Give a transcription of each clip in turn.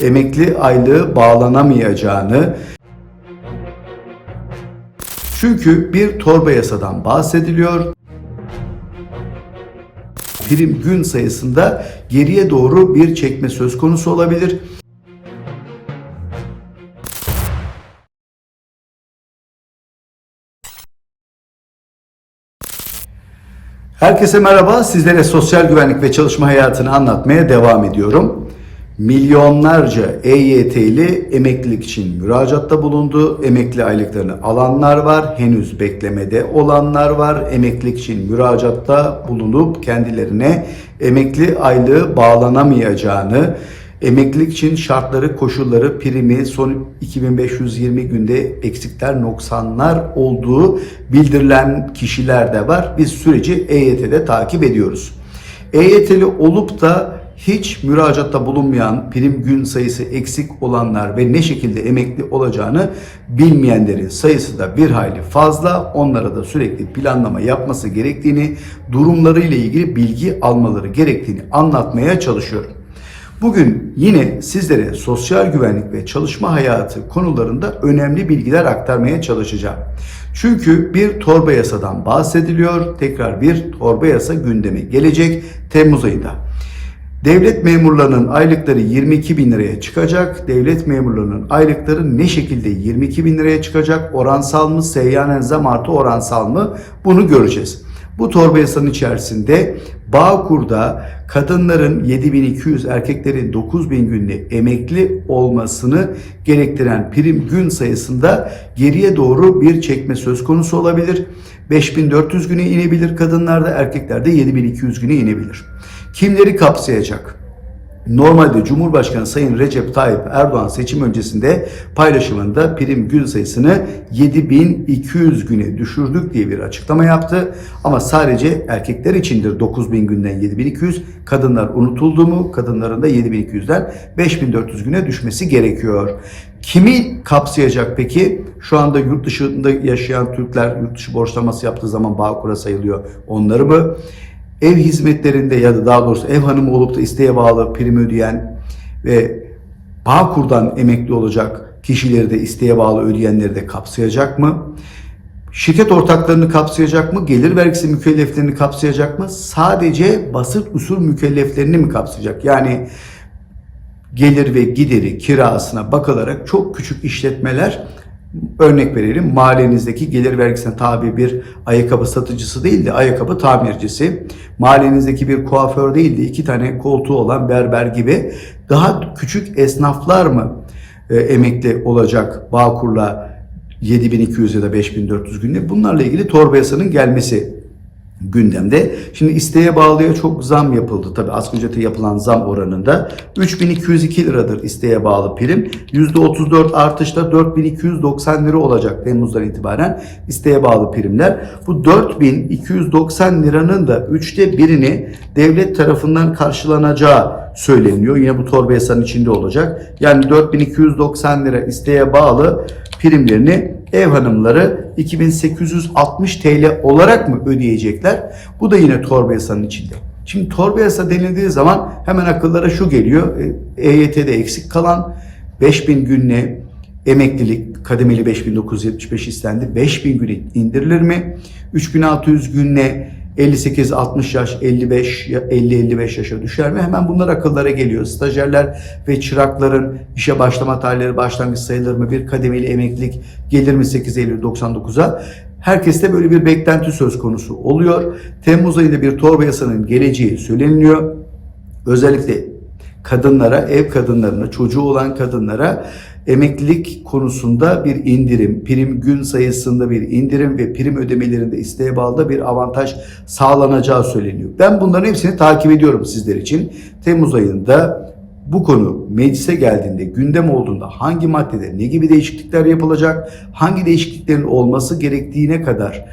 emekli aylığı bağlanamayacağını çünkü bir torba yasadan bahsediliyor. Prim gün sayısında geriye doğru bir çekme söz konusu olabilir. Herkese merhaba. Sizlere sosyal güvenlik ve çalışma hayatını anlatmaya devam ediyorum. Milyonlarca EYT'li emeklilik için müracaatta bulundu. Emekli aylıklarını alanlar var. Henüz beklemede olanlar var. Emeklilik için müracaatta bulunup kendilerine emekli aylığı bağlanamayacağını, emeklilik için şartları, koşulları, primi son 2520 günde eksikler, noksanlar olduğu bildirilen kişiler de var. Biz süreci EYT'de takip ediyoruz. EYT'li olup da hiç müracaatta bulunmayan, prim gün sayısı eksik olanlar ve ne şekilde emekli olacağını bilmeyenlerin sayısı da bir hayli fazla. Onlara da sürekli planlama yapması gerektiğini, durumlarıyla ilgili bilgi almaları gerektiğini anlatmaya çalışıyorum. Bugün yine sizlere sosyal güvenlik ve çalışma hayatı konularında önemli bilgiler aktarmaya çalışacağım. Çünkü bir torba yasadan bahsediliyor. Tekrar bir torba yasa gündeme gelecek Temmuz ayında. Devlet memurlarının aylıkları 22 bin liraya çıkacak. Devlet memurlarının aylıkları ne şekilde 22 bin liraya çıkacak? Oransal mı, seyyanen zam artı oransal mı? Bunu göreceğiz. Bu torba yasanın içerisinde Bağkur'da kadınların 7200, erkeklerin 9000 günlük emekli olmasını gerektiren prim gün sayısında geriye doğru bir çekme söz konusu olabilir. 5400 güne inebilir kadınlarda, erkeklerde 7200 güne inebilir. Kimleri kapsayacak? Normalde Cumhurbaşkanı Sayın Recep Tayyip Erdoğan seçim öncesinde paylaşımında prim gün sayısını 7200 güne düşürdük diye bir açıklama yaptı. Ama sadece erkekler içindir 9000 günden 7200, kadınlar unutuldu mu? Kadınların da 7200'den 5400 güne düşmesi gerekiyor. Kimi kapsayacak peki? Şu anda yurt dışında yaşayan Türkler yurt dışı borçlaması yaptığı zaman Bağkur'a sayılıyor. Onları mı? Ev hizmetlerinde ya da daha doğrusu ev hanımı olup da isteğe bağlı prim ödeyen ve Bağkur'dan emekli olacak kişileri de isteğe bağlı ödeyenleri de kapsayacak mı? Şirket ortaklarını kapsayacak mı? Gelir vergisi mükelleflerini kapsayacak mı? Sadece basit usul mükelleflerini mi kapsayacak? Yani gelir ve gideri kirasına bakılarak çok küçük işletmeler örnek verelim mahallenizdeki gelir vergisine tabi bir ayakkabı satıcısı değil de ayakkabı tamircisi, mahallenizdeki bir kuaför değil de iki tane koltuğu olan berber gibi daha küçük esnaflar mı e, emekli olacak Bağkur'la 7200 ya da 5400 günde bunlarla ilgili torba yasanın gelmesi gündemde. Şimdi isteğe bağlıya çok zam yapıldı. Tabi asgari ücrete yapılan zam oranında 3202 liradır isteğe bağlı prim. %34 artışla 4290 lira olacak Temmuz'dan itibaren isteğe bağlı primler. Bu 4290 liranın da üçte birini devlet tarafından karşılanacağı söyleniyor. Yine bu torba yasanın içinde olacak. Yani 4290 lira isteğe bağlı primlerini ev hanımları 2860 TL olarak mı ödeyecekler? Bu da yine torba yasanın içinde. Şimdi torba yasa denildiği zaman hemen akıllara şu geliyor. E, EYT'de eksik kalan 5000 günle emeklilik kademeli 5975 istendi. 5000 güne indirilir mi? 3600 günle 58-60 yaş, 55, 50-55 yaşa düşer mi? Hemen bunlar akıllara geliyor. Stajyerler ve çırakların işe başlama tarihleri başlangıç sayılır mı? Bir kademeli emeklilik gelir mi 8 Eylül 99'a? Herkeste böyle bir beklenti söz konusu oluyor. Temmuz ayında bir torba yasanın geleceği söyleniliyor. Özellikle kadınlara, ev kadınlarına, çocuğu olan kadınlara emeklilik konusunda bir indirim, prim gün sayısında bir indirim ve prim ödemelerinde isteğe bağlı bir avantaj sağlanacağı söyleniyor. Ben bunların hepsini takip ediyorum sizler için. Temmuz ayında bu konu meclise geldiğinde, gündem olduğunda hangi maddede ne gibi değişiklikler yapılacak, hangi değişikliklerin olması gerektiğine kadar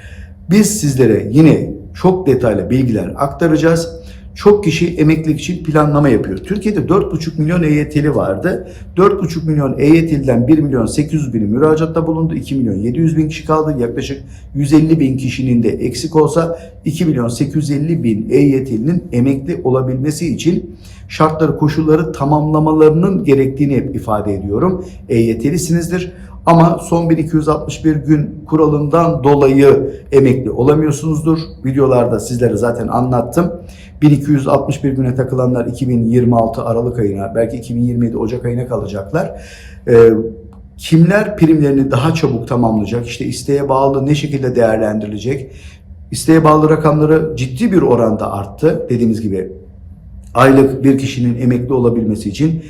biz sizlere yine çok detaylı bilgiler aktaracağız. Çok kişi emeklilik için planlama yapıyor. Türkiye'de 4,5 milyon EYT'li vardı. 4,5 milyon EYT'liden 1 milyon 800 bini müracaatta bulundu. 2 milyon 700 bin kişi kaldı. Yaklaşık 150 bin kişinin de eksik olsa 2 milyon 850 bin EYT'linin emekli olabilmesi için şartları, koşulları tamamlamalarının gerektiğini hep ifade ediyorum. EYT'lisinizdir. Ama son 1261 gün kuralından dolayı emekli olamıyorsunuzdur. Videolarda sizlere zaten anlattım. 1261 güne takılanlar 2026 Aralık ayına, belki 2027 Ocak ayına kalacaklar. Ee, kimler primlerini daha çabuk tamamlayacak? İşte isteğe bağlı ne şekilde değerlendirilecek? İsteğe bağlı rakamları ciddi bir oranda arttı. Dediğimiz gibi aylık bir kişinin emekli olabilmesi için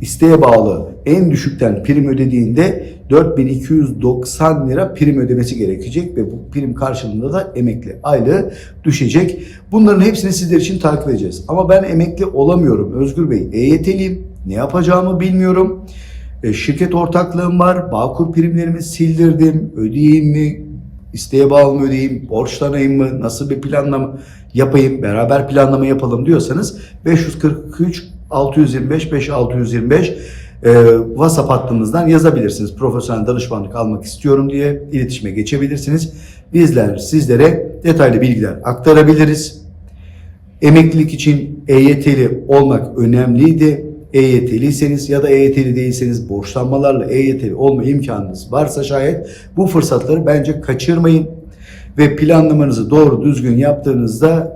isteğe bağlı en düşükten prim ödediğinde 4290 lira prim ödemesi gerekecek ve bu prim karşılığında da emekli aylığı düşecek. Bunların hepsini sizler için takip edeceğiz. Ama ben emekli olamıyorum Özgür Bey. EYT'liyim. Ne yapacağımı bilmiyorum. E, şirket ortaklığım var. Bağkur primlerimi sildirdim. Ödeyeyim mi? İsteğe bağlı mı ödeyeyim? Borçlanayım mı? Nasıl bir planlama yapayım? Beraber planlama yapalım diyorsanız 543 625 5625 e, WhatsApp hattımızdan yazabilirsiniz. Profesyonel danışmanlık almak istiyorum diye iletişime geçebilirsiniz. Bizler sizlere detaylı bilgiler aktarabiliriz. Emeklilik için EYT'li olmak önemliydi. EYT'liyseniz ya da EYT'li değilseniz borçlanmalarla EYT'li olma imkanınız varsa şayet bu fırsatları bence kaçırmayın. Ve planlamanızı doğru düzgün yaptığınızda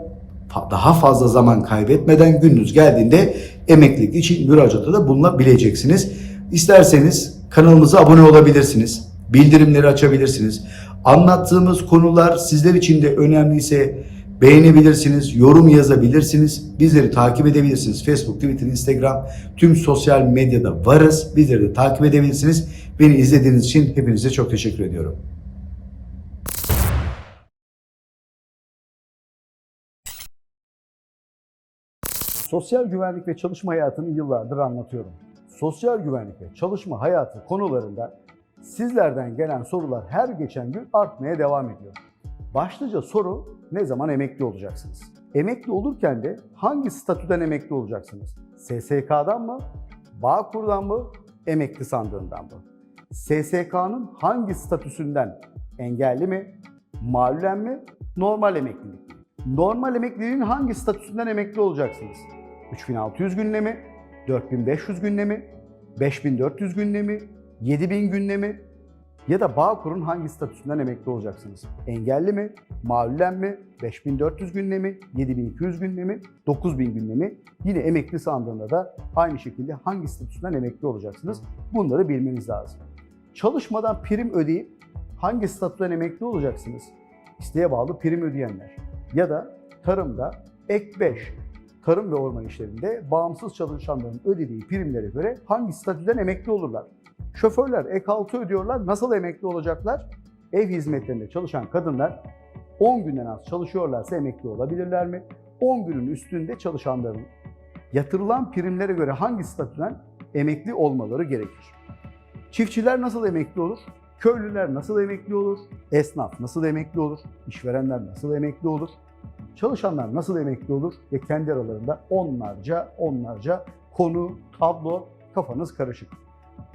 daha fazla zaman kaybetmeden gününüz geldiğinde emeklilik için müracaatta da bulunabileceksiniz. İsterseniz kanalımıza abone olabilirsiniz. Bildirimleri açabilirsiniz. Anlattığımız konular sizler için de önemliyse beğenebilirsiniz, yorum yazabilirsiniz, bizleri takip edebilirsiniz. Facebook, Twitter, Instagram, tüm sosyal medyada varız. Bizleri de takip edebilirsiniz. Beni izlediğiniz için hepinize çok teşekkür ediyorum. Sosyal güvenlik ve çalışma hayatını yıllardır anlatıyorum. Sosyal güvenlik ve çalışma hayatı konularında sizlerden gelen sorular her geçen gün artmaya devam ediyor. Başlıca soru ne zaman emekli olacaksınız? Emekli olurken de hangi statüden emekli olacaksınız? SSK'dan mı? Bağkur'dan mı? Emekli sandığından mı? SSK'nın hangi statüsünden? Engelli mi? Malulen mi? Normal emeklilik mi? Normal emekliliğin hangi statüsünden emekli olacaksınız? 3600 günle mi? 4500 günle mi? 5400 günle mi? 7000 günle mi? Ya da Bağkur'un hangi statüsünden emekli olacaksınız? Engelli mi? Malulen mi? 5400 günle mi? 7200 günle mi? 9000 günle mi? Yine emekli sandığında da aynı şekilde hangi statüsünden emekli olacaksınız? Bunları bilmeniz lazım. Çalışmadan prim ödeyip hangi statüden emekli olacaksınız? İsteğe bağlı prim ödeyenler. Ya da tarımda ek 5, tarım ve orman işlerinde bağımsız çalışanların ödediği primlere göre hangi statüden emekli olurlar? Şoförler ek 6 ödüyorlar. Nasıl emekli olacaklar? Ev hizmetlerinde çalışan kadınlar 10 günden az çalışıyorlarsa emekli olabilirler mi? 10 günün üstünde çalışanların yatırılan primlere göre hangi statüden emekli olmaları gerekir? Çiftçiler nasıl emekli olur? Köylüler nasıl emekli olur? Esnaf nasıl emekli olur? İşverenler nasıl emekli olur? Çalışanlar nasıl emekli olur? Ve kendi aralarında onlarca onlarca konu, tablo, kafanız karışık.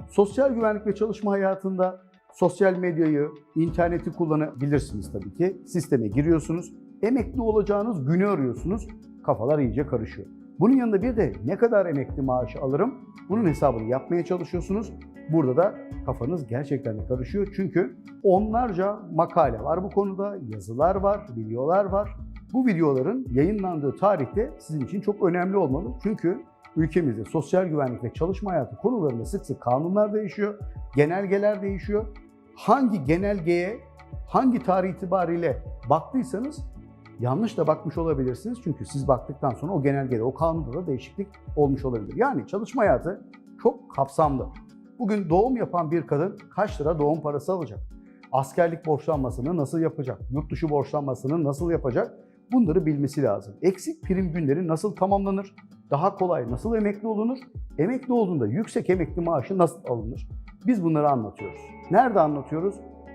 Sosyal güvenlik ve çalışma hayatında sosyal medyayı, interneti kullanabilirsiniz tabii ki. Sisteme giriyorsunuz. Emekli olacağınız günü arıyorsunuz. Kafalar iyice karışıyor. Bunun yanında bir de ne kadar emekli maaşı alırım? Bunun hesabını yapmaya çalışıyorsunuz. Burada da kafanız gerçekten de karışıyor. Çünkü onlarca makale var bu konuda, yazılar var, videolar var. Bu videoların yayınlandığı tarihte sizin için çok önemli olmalı. Çünkü ülkemizde sosyal güvenlik ve çalışma hayatı konularında sık sık kanunlar değişiyor, genelgeler değişiyor. Hangi genelgeye, hangi tarih itibariyle baktıysanız yanlış da bakmış olabilirsiniz. Çünkü siz baktıktan sonra o genelgede, o kanunda da değişiklik olmuş olabilir. Yani çalışma hayatı çok kapsamlı. Bugün doğum yapan bir kadın kaç lira doğum parası alacak? Askerlik borçlanmasını nasıl yapacak? Yurt dışı borçlanmasını nasıl yapacak? Bunları bilmesi lazım. Eksik prim günleri nasıl tamamlanır? Daha kolay nasıl emekli olunur? Emekli olduğunda yüksek emekli maaşı nasıl alınır? Biz bunları anlatıyoruz. Nerede anlatıyoruz?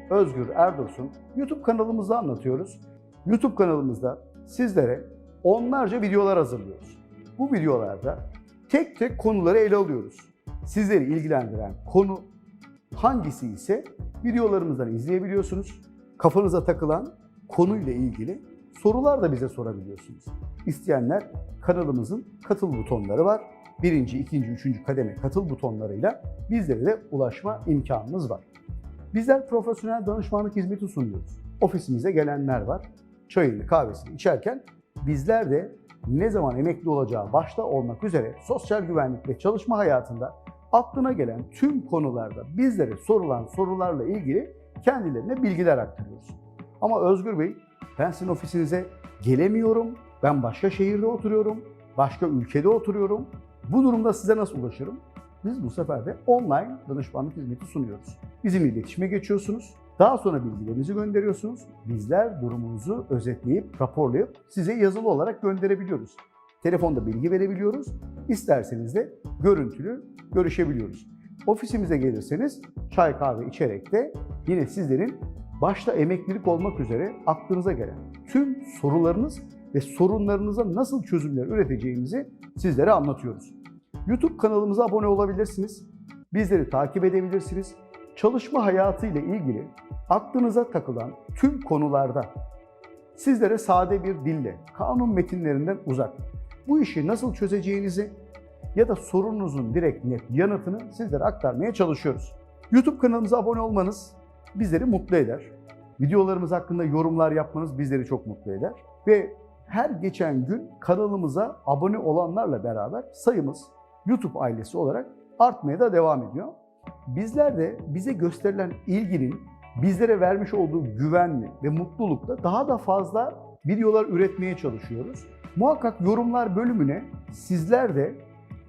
Özgür Erdursun YouTube kanalımızda anlatıyoruz. YouTube kanalımızda sizlere onlarca videolar hazırlıyoruz. Bu videolarda tek tek konuları ele alıyoruz. Sizleri ilgilendiren konu hangisi ise videolarımızdan izleyebiliyorsunuz. Kafanıza takılan konuyla ilgili sorular da bize sorabiliyorsunuz. İsteyenler kanalımızın katıl butonları var. Birinci, ikinci, üçüncü kademe katıl butonlarıyla bizlere de ulaşma imkanınız var. Bizler profesyonel danışmanlık hizmeti sunuyoruz. Ofisimize gelenler var. Çayını, kahvesini içerken bizler de ne zaman emekli olacağı başta olmak üzere sosyal güvenlik ve çalışma hayatında aklına gelen tüm konularda bizlere sorulan sorularla ilgili kendilerine bilgiler aktarıyoruz. Ama Özgür Bey, ben sizin ofisinize gelemiyorum, ben başka şehirde oturuyorum, başka ülkede oturuyorum. Bu durumda size nasıl ulaşırım? Biz bu sefer de online danışmanlık hizmeti sunuyoruz. Bizimle iletişime geçiyorsunuz. Daha sonra bilgilerinizi gönderiyorsunuz. Bizler durumunuzu özetleyip, raporlayıp size yazılı olarak gönderebiliyoruz. Telefonda bilgi verebiliyoruz. İsterseniz de görüntülü görüşebiliyoruz. Ofisimize gelirseniz çay kahve içerek de yine sizlerin başta emeklilik olmak üzere aklınıza gelen tüm sorularınız ve sorunlarınıza nasıl çözümler üreteceğimizi sizlere anlatıyoruz. YouTube kanalımıza abone olabilirsiniz. Bizleri takip edebilirsiniz. Çalışma hayatı ile ilgili aklınıza takılan tüm konularda sizlere sade bir dille, kanun metinlerinden uzak, bu işi nasıl çözeceğinizi ya da sorununuzun direkt net yanıtını sizlere aktarmaya çalışıyoruz. YouTube kanalımıza abone olmanız bizleri mutlu eder. Videolarımız hakkında yorumlar yapmanız bizleri çok mutlu eder. Ve her geçen gün kanalımıza abone olanlarla beraber sayımız YouTube ailesi olarak artmaya da devam ediyor. Bizler de bize gösterilen ilginin bizlere vermiş olduğu güvenli ve mutlulukla daha da fazla videolar üretmeye çalışıyoruz. Muhakkak yorumlar bölümüne sizler de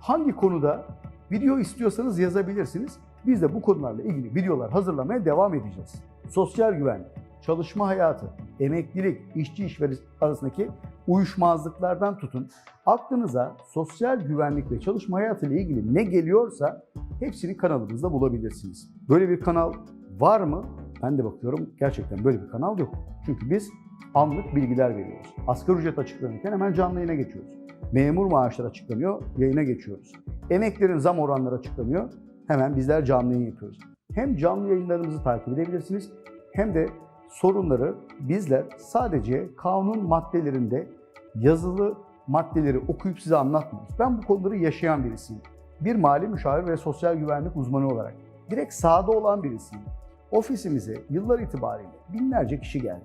hangi konuda video istiyorsanız yazabilirsiniz. Biz de bu konularla ilgili videolar hazırlamaya devam edeceğiz. Sosyal güvenlik, çalışma hayatı, emeklilik, işçi işveren arasındaki uyuşmazlıklardan tutun. Aklınıza sosyal güvenlik ve çalışma hayatı ile ilgili ne geliyorsa hepsini kanalımızda bulabilirsiniz. Böyle bir kanal var mı? Ben de bakıyorum gerçekten böyle bir kanal yok. Çünkü biz anlık bilgiler veriyoruz. Asgari ücret açıklanırken hemen canlı yayına geçiyoruz. Memur maaşları açıklanıyor, yayına geçiyoruz. Emeklerin zam oranları açıklanıyor, hemen bizler canlı yayın yapıyoruz. Hem canlı yayınlarımızı takip edebilirsiniz hem de sorunları bizler sadece kanun maddelerinde yazılı maddeleri okuyup size anlatmıyoruz. Ben bu konuları yaşayan birisiyim. Bir mali müşavir ve sosyal güvenlik uzmanı olarak direkt sahada olan birisiyim. Ofisimize yıllar itibariyle binlerce kişi geldi.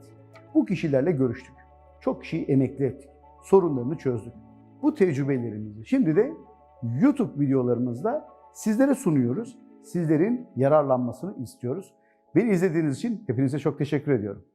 Bu kişilerle görüştük. Çok kişiyi emekli ettik. Sorunlarını çözdük. Bu tecrübelerimizi şimdi de YouTube videolarımızda sizlere sunuyoruz. Sizlerin yararlanmasını istiyoruz. Beni izlediğiniz için hepinize çok teşekkür ediyorum.